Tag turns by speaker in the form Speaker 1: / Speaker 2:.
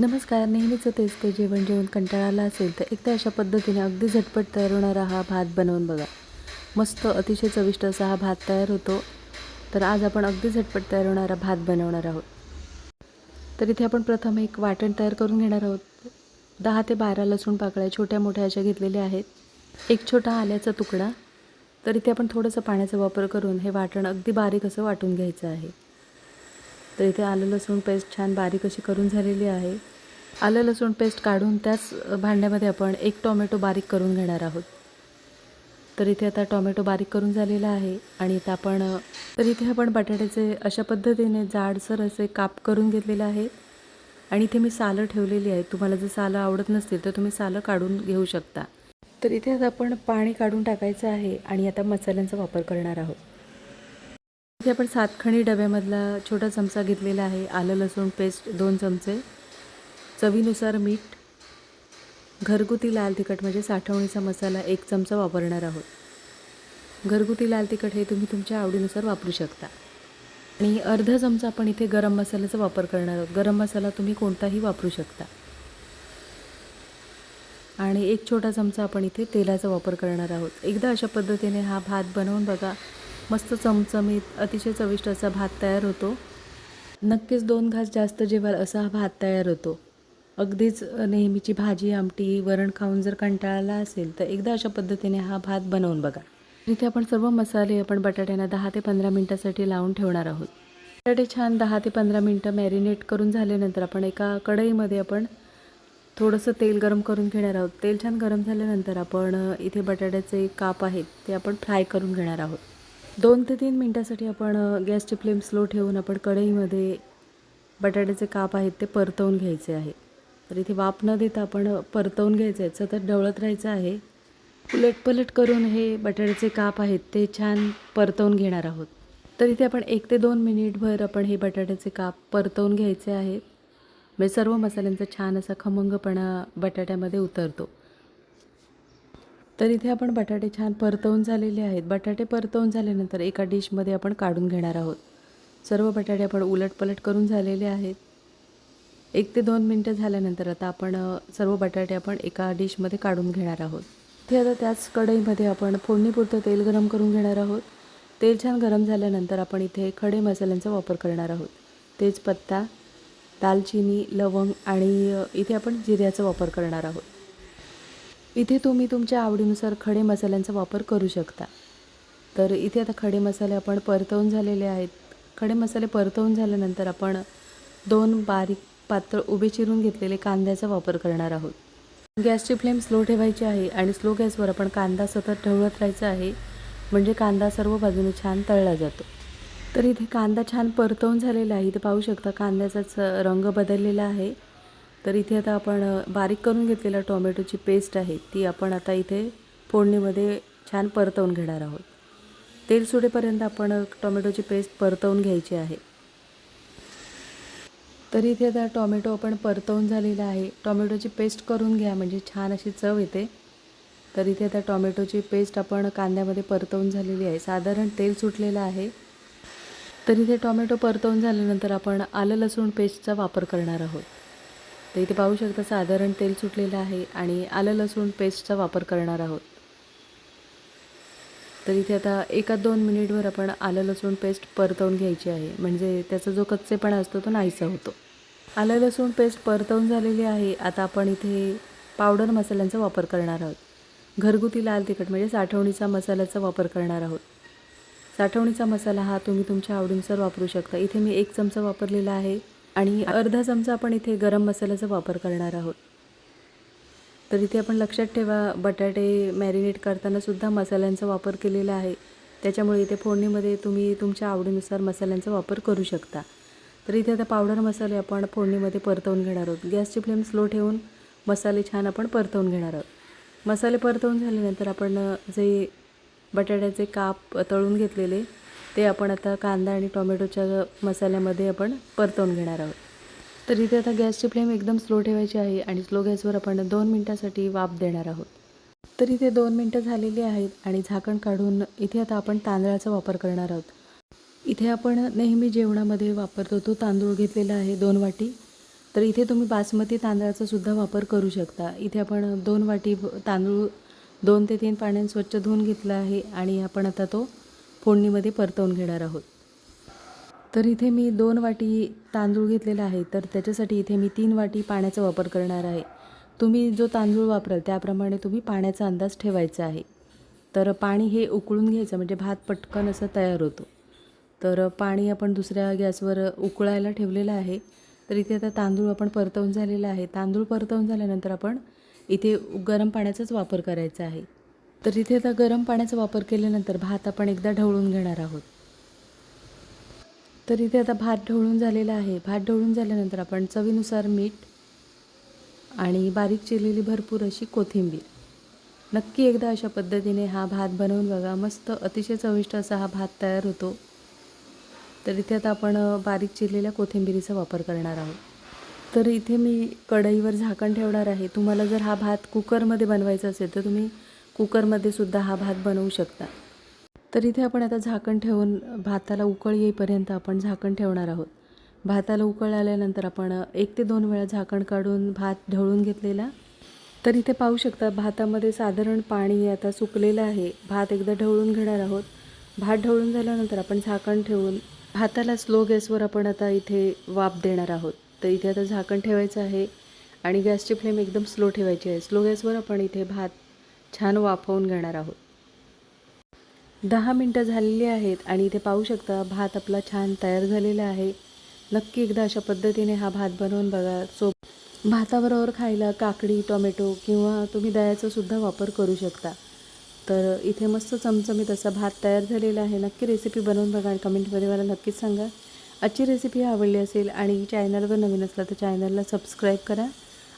Speaker 1: नमस्कार नेहमीचं तेच ते जेवण जेवण कंटाळाला असेल तर एकदा अशा पद्धतीने अगदी झटपट तयार होणारा हा भात बनवून बघा. मस्त अतिशय चविष्ट असा हा भात तयार होतो. तर आज आपण अगदी झटपट तयार होणारा भात बनवणार आहोत. तर इथे आपण प्रथम एक वाटण तयार करून घेणार आहोत. दहा ते बारा लसूण पाकळ्या छोट्या मोठ्या अशा घेतलेल्या आहेत. एक छोटा आल्याचा तुकडा. तर इथे आपण थोडंसं पाण्याचा वापर करून हे वाटण अगदी बारीक असं वाटून घ्यायचं आहे. तर इथे आलं लसूण पेस्ट छान बारीक अशी करून झालेली आहे. आलं लसूण पेस्ट काढून त्याच भांड्यामध्ये आपण एक टोमॅटो बारीक करून घेणार आहोत. तर इथे आता टोमॅटो बारीक करून झालेला आहे आणि इथं आपण तर इथे आपण बटाट्याचे अशा पद्धतीने जाडसर असे काप करून घेतलेले आहेत आणि इथे मी सालं ठेवलेली आहे. तुम्हाला जर सालं आवडत नसतील तर तुम्ही सालं काढून घेऊ शकता. तर इथे आता आपण पाणी काढून टाकायचं आहे आणि आता मसाल्यांचा वापर करणार आहोत. इथे आपण सातखणी डब्यामधला छोटा चमचा घेतलेला आहे. आलं लसूण पेस्ट दोन चमचे. चवीनुसार मीठ घरगुती लाल तिखट म्हणजे साठवणीचा मसाला एक चमचा वापरणार आहोत. घरगुती लाल तिखट हे तुम्ही तुमच्या आवडीनुसार वापरू शकता. आणि अर्धा चमचा आपण इथे गरम मसाल्याचा वापर करणार आहोत. गरम मसाला तुम्ही कोणताही वापरू शकता. आणि एक छोटा चमचा आपण इथे तेलाचा वापर करणार आहोत. एकदा अशा पद्धतीने हा भात बनवून बघा. मस्त चमचमीत अतिशय चविष्ट असा भात तयार होतो. नक्कीच दोन घास जास्त जेवाल असा हा भात तयार होतो. अगदीच नेहमीची भाजी आमटी वरण खाऊन जर कंटाळाला असेल तर एकदा अशा पद्धतीने हा भात बनवून बघा. इथे आपण सर्व मसाले आपण बटाट्यांना दहा ते पंधरा मिनटासाठी लावून ठेवणार आहोत. बटाटे छान दहा ते पंधरा मिनटं मॅरिनेट करून झाल्यानंतर आपण एका कढईमध्ये आपण थोडंसं तेल गरम करून घेणार आहोत. तेल छान गरम झाल्यानंतर आपण इथे बटाट्याचे काप आहेत ते आपण फ्राय करून घेणार आहोत. दोन ते तीन मिनटासाठी आपण गॅसची फ्लेम स्लो ठेवून आपण कढईमध्ये बटाट्याचे काप आहेत ते परतवून घ्यायचे आहे. तर इथे वाफ न देता आपण परतवून घ्यायचं आहे. सतत ढवळत राहायचं आहे. उलटपलट करून हे बटाट्याचे काप आहेत ते छान परतवून घेणार आहोत. तर इथे आपण एक ते दोन मिनिटभर आपण हे बटाट्याचे काप परतवून घ्यायचे आहेत म्हणजे सर्व मसाल्यांचा छान असा खमंगपणा बटाट्यामध्ये उतरतो. तर इथे आपण बटाटे छान परतवून झालेले आहेत. बटाटे परतवून झाल्यानंतर एका डिशमध्ये आपण काढून घेणार आहोत. सर्व बटाटे आपण उलटपलट करून झालेले आहेत. एक ते दोन मिनटं झाल्यानंतर आता आपण सर्व बटाटे आपण एका डिशमध्ये काढून घेणार आहोत. इथे आता त्याच कढईमध्ये आपण फोडणीपुरतं तेल गरम करून घेणार आहोत. तेल छान गरम झाल्यानंतर आपण इथे खडे मसाल्यांचा वापर करणार आहोत. तेजपत्ता दालचिनी लवंग आणि इथे आपण जिऱ्याचा वापर करणार आहोत. इथे तुम्ही तुमच्या आवडीनुसार खडे मसाल्यांचा वापर करू शकता. तर इथे आता खडे मसाले आपण परतवून झालेले आहेत. खडे मसाले परतवून झाल्यानंतर आपण दोन बारीक पातळ उभे चिरून घेतलेले कांद्याचा वापर करणार आहोत. गॅसची फ्लेम स्लो ठेवायची आहे आणि स्लो गॅसवर आपण कांदा सतत ढवळत राहायचा आहे. म्हणजे कांदा सर्व बाजूने छान तळला जातो. तर इथे कांदा छान परतवून झालेला आहे. इथे पाहू शकता कांद्याचाच रंग बदललेला आहे. तर इथे आता आपण बारीक करून घेतलेला टोमॅटोची पेस्ट आहे ती आपण आता इथे फोडणीमध्ये छान परतवून घेणार आहोत. तेल सुडेपर्यंत आपण टोमॅटोची पेस्ट परतवून घ्यायची आहे. तर इथे आता टोमॅटो आपण परतवून झालेला आहे. टोमॅटोची पेस्ट करून घ्या म्हणजे छान अशी चव येते. तर इथे आता टोमॅटोची पेस्ट आपण कांद्यामध्ये परतवून झालेली आहे. साधारण तेल सुटलेलं आहे. तर इथे टोमॅटो परतवून झाल्यानंतर आपण आलं लसूण पेस्टचा वापर करणार आहोत. तर इथे पाहू शकता साधारण तेल सुटलेलं आहे आणि आलं लसूण पेस्टचा वापर करणार आहोत. तर इथे आता एका दोन मिनिटभर आपण आलं लसूण पेस्ट परतवून घ्यायची आहे. म्हणजे त्याचा जो कच्चेपणा असतो तो नाहीसा होतो. आलं लसूण पेस्ट परतवून झालेली आहे. आता आपण इथे पावडर मसाल्यांचा वापर करणार आहोत. घरगुती लाल तिखट म्हणजे साठवणीचा मसाल्याचा वापर करणार आहोत. साठवणीचा मसाला हा तुम्ही तुमच्या आवडीनुसार वापरू शकता. इथे मी एक चमचा वापरलेला आहे. आणि अर्धा चमचा आपण इथे गरम मसाल्याचा वापर करणार आहोत. तर इथे आपण लक्षात ठेवा बटाटे मॅरिनेट करतानासुद्धा मसाल्यांचा वापर केलेला आहे. त्याच्यामुळे इथे फोडणीमध्ये तुम्ही तुमच्या आवडीनुसार मसाल्यांचा वापर करू शकता. तर इथे आता पावडर मसाले आपण फोडणीमध्ये परतवून घेणार आहोत. गॅसची फ्लेम स्लो ठेवून मसाले छान आपण परतवून घेणार आहोत. मसाले परतवून झाल्यानंतर आपण जे बटाट्याचे काप तळून घेतलेले ते आपण आता कांदा आणि टोमॅटोच्या मसाल्यामध्ये आपण परतवून घेणार आहोत. तर इथे आता गॅसची फ्लेम एकदम स्लो ठेवायची आहे आणि स्लो गॅसवर आपण दोन मिनटासाठी वाफ देणार आहोत. तर इथे दोन मिनटं झालेली आहेत आणि झाकण काढून इथे आता आपण तांदळाचा वापर करणार आहोत. इथे आपण नेहमी जेवणामध्ये वापरतो तो तांदूळ घेतलेला आहे दोन वाटी. तर इथे तुम्ही बासमती तांदळाचा सुद्धा वापर करू शकता. इथे आपण दोन वाटी तांदूळ दोन ते तीन पाण्याने स्वच्छ धुवून घेतला आहे आणि आपण आता तो फोडणीमध्ये परतवून घेणार आहोत. तर इथे मी दोन वाटी तांदूळ घेतलेला आहे तर त्याच्यासाठी इथे मी तीन वाटी पाण्याचा वापर करणार आहे. तुम्ही जो तांदूळ वापराल त्याप्रमाणे तुम्ही पाण्याचा अंदाज ठेवायचा आहे. तर पाणी हे उकळून घ्यायचं म्हणजे भात पटकन असं तयार होतो. तर पाणी आपण दुसऱ्या गॅसवर उकळायला ठेवलेलं आहे. तर इथे आता तांदूळ आपण परतवून झालेला आहे. तांदूळ परतवून झाल्यानंतर आपण इथे गरम पाण्याचाच वापर करायचा आहे. तर इथे आता गरम पाण्याचा वापर केल्यानंतर भात आपण एकदा ढवळून घेणार आहोत. तर इथे आता भात ढवळून झालेला आहे. भात ढवळून झाल्यानंतर आपण चवीनुसार मीठ आणि बारीक चिरलेली भरपूर अशी कोथिंबीर. नक्की एकदा अशा पद्धतीने हा भात बनवून बघा. मस्त अतिशय चविष्ट असा हा भात तयार होतो. तर इथे आता आपण बारीक चिरलेल्या कोथिंबिरीचा वापर करणार आहोत. तर इथे मी कढईवर झाकण ठेवणार आहे. तुम्हाला जर हा भात कुकरमध्ये बनवायचा असेल तर तुम्ही कुकरमध्ये सुद्धा हा भात बनवू शकता. तर इथे आपण आता झाकण ठेवून भाताला उकळ येईपर्यंत आपण झाकण ठेवणार आहोत. भाताला उकळ आल्यानंतर आपण एक ते दोन वेळा झाकण काढून भात ढवळून घेतलेला. तर इथे पाहू शकता भातामध्ये साधारण पाणी आता सुकलेलं आहे. भात एकदा ढवळून घेणार आहोत. भात ढवळून झाल्यानंतर आपण झाकण ठेवून भाताला स्लो गॅसवर आपण आता इथे वाफ देणार आहोत. तर इथे आता झाकण ठेवायचं आहे आणि गॅसची फ्लेम एकदम स्लो ठेवायची आहे. स्लो गॅसवर आपण इथे भात छान वाफवून घेणार आहोत. दहा मिनटं झालेली आहेत आणि इथे पाहू शकता भात आपला छान तयार झालेला आहे. नक्की एकदा अशा पद्धतीने हा भात बनवून बघा. सो भाताबरोबर खायला काकडी टोमॅटो किंवा तुम्ही दह्याचा सुद्धा वापर करू शकता. तर इथे मस्त चमचमीत असा भात तयार झालेला आहे. नक्की रेसिपी बनवून बघा आणि कमेंटमध्ये मला नक्कीच सांगा. आजची रेसिपी आवडली असेल आणि चॅनलवर नवीन असला तर चॅनलला सबस्क्राईब करा.